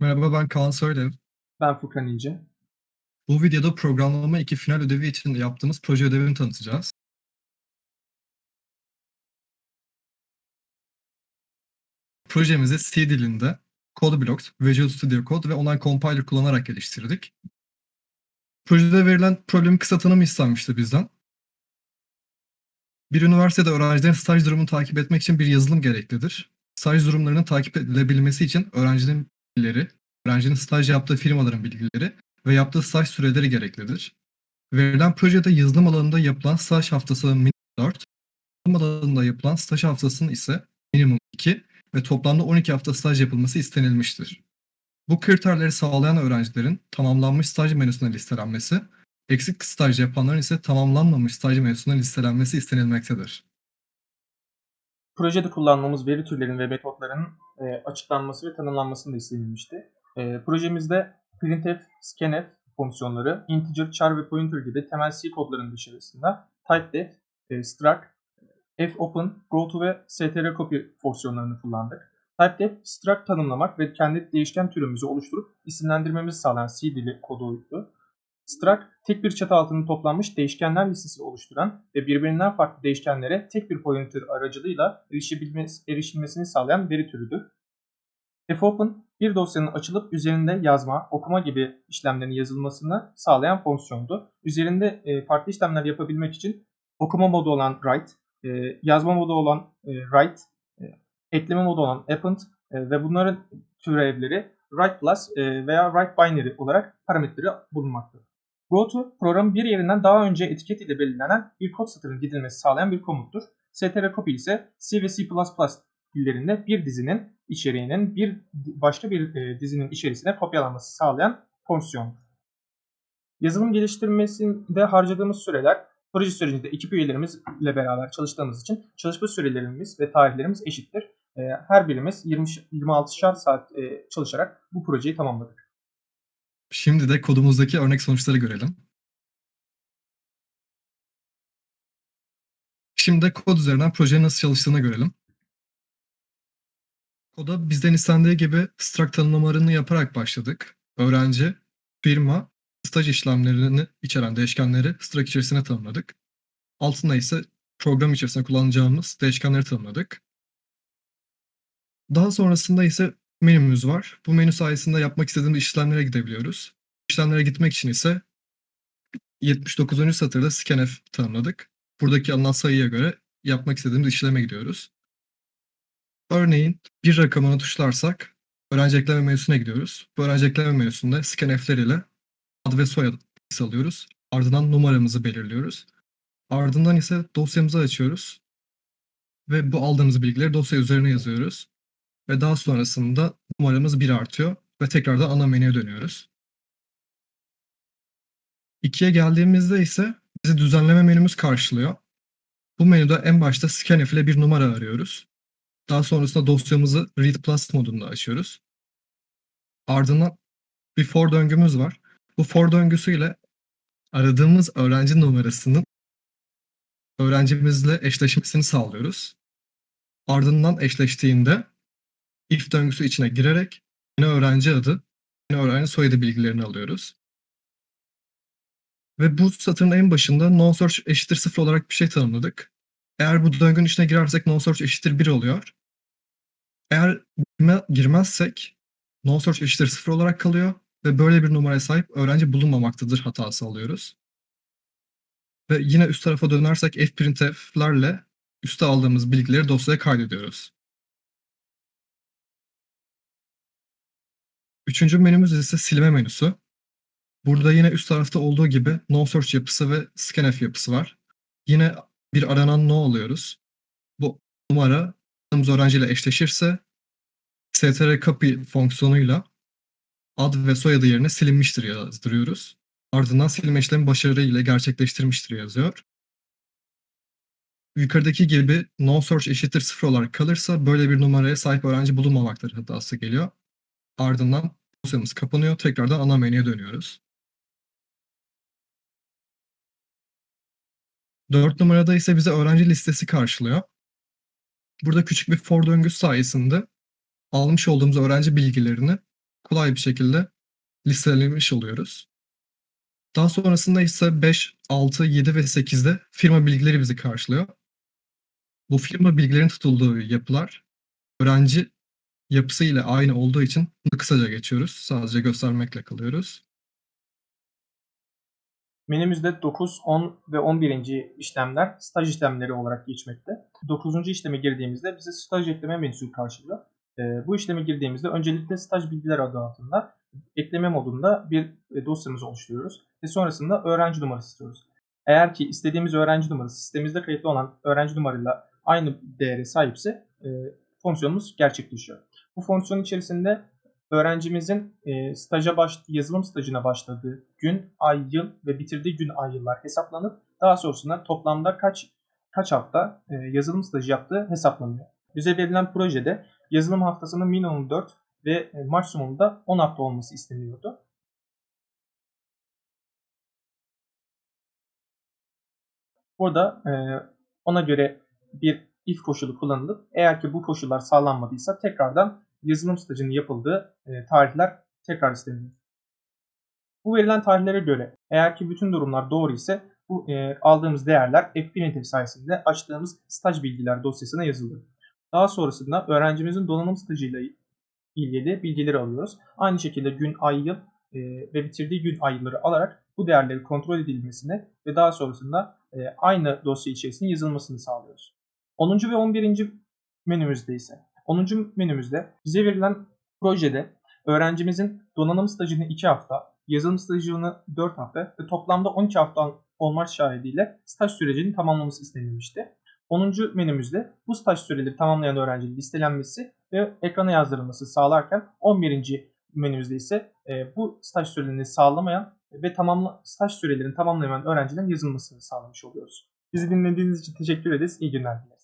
Merhaba ben Kaan Söylev. Ben Furkan İnce. Bu videoda programlama 2 final ödevi için yaptığımız proje ödevini tanıtacağız. Projemizi C dilinde CodeBlocks, Visual Studio Code ve Online Compiler kullanarak geliştirdik. Projede verilen problemin kısa tanımı istenmişti bizden. Bir üniversitede öğrencilerin staj durumunu takip etmek için bir yazılım gereklidir. Staj durumlarının takip edilebilmesi için öğrencinin bilgileri, öğrencinin staj yaptığı firmaların bilgileri ve yaptığı staj süreleri gereklidir. Verilen projede yazılım alanında yapılan staj haftası minimum 4, yazılım alanında yapılan staj haftasının ise minimum 2 ve toplamda 12 hafta staj yapılması istenilmiştir. Bu kriterleri sağlayan öğrencilerin tamamlanmış staj menüsüne listelenmesi, eksik staj yapanların ise tamamlanmamış staj menüsüne listelenmesi istenilmektedir. Projede kullandığımız veri türlerinin ve metotlarının e, açıklanması ve tanımlanmasını da istenilmişti. E, projemizde printf, scanf fonksiyonları, integer, char ve pointer gibi temel C kodlarının dışarısında typedef, e, struct, fopen, goto ve strcopy fonksiyonlarını kullandık. Typedef, struct tanımlamak ve kendi değişken türümüzü oluşturup isimlendirmemizi sağlayan C dili koduydu. Struct, tek bir çatı altında toplanmış değişkenler listesi oluşturan ve birbirinden farklı değişkenlere tek bir pointer aracılığıyla erişilmesini sağlayan veri türüdür. fopen, bir dosyanın açılıp üzerinde yazma, okuma gibi işlemlerin yazılmasını sağlayan fonksiyondu. Üzerinde e, farklı işlemler yapabilmek için okuma modu olan write, e, yazma modu olan e, write, ekleme modu olan append ve bunların türevleri write plus veya write binary olarak parametreleri bulunmaktadır. GoTo programın bir yerinden daha önce etiket ile belirlenen bir kod satırının gidilmesi sağlayan bir komuttur. strcopy ise C ve C++ dillerinde bir dizinin içeriğinin bir başka bir e, dizinin içerisine kopyalanması sağlayan fonksiyondur. Yazılım geliştirmesinde harcadığımız süreler proje sürecinde ekip üyelerimizle beraber çalıştığımız için çalışma sürelerimiz ve tarihlerimiz eşittir. E, her birimiz 20 26'şar saat e, çalışarak bu projeyi tamamladık. Şimdi de kodumuzdaki örnek sonuçları görelim. Şimdi de kod üzerinden projenin nasıl çalıştığını görelim. Koda bizden istendiği gibi struct tanımlamalarını yaparak başladık. Öğrenci, firma, staj işlemlerini içeren değişkenleri struct içerisine tanımladık. Altında ise program içerisinde kullanacağımız değişkenleri tanımladık. Daha sonrasında ise menümüz var. Bu menü sayesinde yapmak istediğimiz işlemlere gidebiliyoruz. İşlemlere gitmek için ise 79. satırda scanf tanımladık. Buradaki alınan sayıya göre yapmak istediğimiz işleme gidiyoruz. Örneğin bir rakamını tuşlarsak öğrenci ekleme menüsüne gidiyoruz. Bu öğrenci ekleme menüsünde scanf'ler ile ad ve soyad alıyoruz. Ardından numaramızı belirliyoruz. Ardından ise dosyamızı açıyoruz. Ve bu aldığımız bilgileri dosya üzerine yazıyoruz. Ve daha sonrasında numaramız 1 artıyor ve tekrardan ana menüye dönüyoruz. 2'ye geldiğimizde ise bizi düzenleme menümüz karşılıyor. Bu menüde en başta scanf ile bir numara arıyoruz. Daha sonrasında dosyamızı read plus modunda açıyoruz. Ardından bir for döngümüz var. Bu for döngüsüyle aradığımız öğrenci numarasının öğrencimizle eşleşmesini sağlıyoruz. Ardından eşleştiğinde if döngüsü içine girerek yine öğrenci adı, yine öğrenci soyadı bilgilerini alıyoruz. Ve bu satırın en başında no search eşittir 0 olarak bir şey tanımladık. Eğer bu döngünün içine girersek no search eşittir 1 oluyor. Eğer girme, girmezsek no search eşittir 0 olarak kalıyor ve böyle bir numaraya sahip öğrenci bulunmamaktadır hatası alıyoruz. Ve yine üst tarafa dönersek fprintf'lerle üste aldığımız bilgileri dosyaya kaydediyoruz. Üçüncü menümüz ise silme menüsü. Burada yine üst tarafta olduğu gibi no search yapısı ve scanf yapısı var. Yine bir aranan no alıyoruz. Bu numara aradığımız öğrenciyle eşleşirse strcopy fonksiyonuyla ad ve soyadı yerine silinmiştir yazdırıyoruz. Ardından silme işlemi başarıyla gerçekleştirmiştir yazıyor. Yukarıdaki gibi no search eşittir 0 olarak kalırsa böyle bir numaraya sahip öğrenci bulunmamaktır hatası geliyor. Ardından dosyamız kapanıyor. Tekrardan ana menüye dönüyoruz. 4 numarada ise bize öğrenci listesi karşılıyor. Burada küçük bir for döngüsü sayesinde almış olduğumuz öğrenci bilgilerini kolay bir şekilde listelemiş oluyoruz. Daha sonrasında ise 5, 6, 7 ve 8'de firma bilgileri bizi karşılıyor. Bu firma bilgilerinin tutulduğu yapılar öğrenci yapısı ile aynı olduğu için bunu kısaca geçiyoruz. Sadece göstermekle kalıyoruz. Menümüzde 9, 10 ve 11. işlemler staj işlemleri olarak geçmekte. 9. işleme girdiğimizde bize staj ekleme menüsü karşılıyor. Ee, bu işleme girdiğimizde öncelikle staj bilgiler adı altında ekleme modunda bir e, dosyamızı oluşturuyoruz ve sonrasında öğrenci numarası istiyoruz. Eğer ki istediğimiz öğrenci numarası sistemimizde kayıtlı olan öğrenci numarayla aynı değere sahipse e, fonksiyonumuz gerçekleşiyor. Bu fonksiyon içerisinde öğrencimizin e, staja baş, yazılım stajına başladığı gün, ay, yıl ve bitirdiği gün, ay, yıllar hesaplanıp daha sonrasında toplamda kaç kaç hafta e, yazılım stajı yaptığı hesaplanıyor. Bize verilen projede yazılım haftasının minimum 4 ve e, maksimum da 10 hafta olması isteniyordu. Burada e, ona göre bir if koşulu kullanılıp eğer ki bu koşullar sağlanmadıysa tekrardan yazılım stajının yapıldığı e, tarihler tekrar isteniyor. Bu verilen tarihlere göre eğer ki bütün durumlar doğru ise bu e, aldığımız değerler FPNetF sayesinde açtığımız staj bilgiler dosyasına yazılır. Daha sonrasında öğrencimizin donanım stajıyla ilgili bilgileri alıyoruz. Aynı şekilde gün, ay, yıl e, ve bitirdiği gün, ay, yılları alarak bu değerleri kontrol edilmesini ve daha sonrasında e, aynı dosya içerisinde yazılmasını sağlıyoruz. 10. ve 11. menümüzde ise 10. menümüzde bize verilen projede öğrencimizin donanım stajını 2 hafta, yazılım stajını 4 hafta ve toplamda 12 hafta olmak şahidiyle staj sürecini tamamlaması istenilmişti. 10. menümüzde bu staj süreleri tamamlayan öğrencinin listelenmesi ve ekrana yazdırılması sağlarken 11. menümüzde ise e, bu staj sürelerini sağlamayan ve tamamla, staj sürelerini tamamlamayan öğrencilerin yazılmasını sağlamış oluyoruz. Bizi dinlediğiniz için teşekkür ederiz. İyi günler dileriz.